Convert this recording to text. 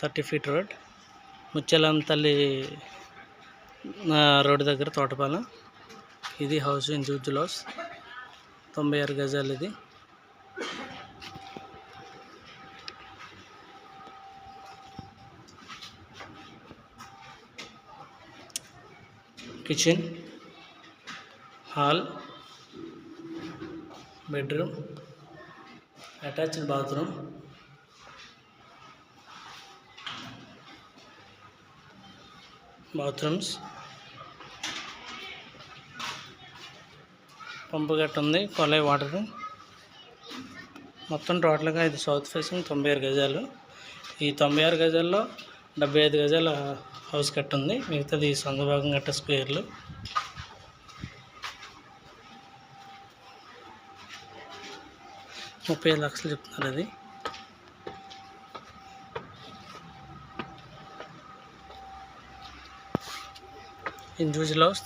Thirty feet road. ముచ్చలం తల్లి road దగ్గర తోటపాలెం. ఇది హౌస్ ఇండివిజువల్ హౌస్ తొంభై ఆరు గజాలు ఇది. Kitchen hall bedroom attached bathroom bathrooms. Pump గట్ట ఉంది కొలై వాటర్. మొత్తం టోటల్గా ఇది సౌత్ ఫేసింగ్ తొంభై ఆరు గజాలు. ఈ తొంభై ఆరు గజాల్లో డెబ్బై ఐదు గజాల హౌస్ కట్ట ఉంది మిగతాది సొంత భాగం గట్ట స్క్వేర్లు. ముప్పై ఐదు లక్షలు చెప్తున్నారు అది. Individual house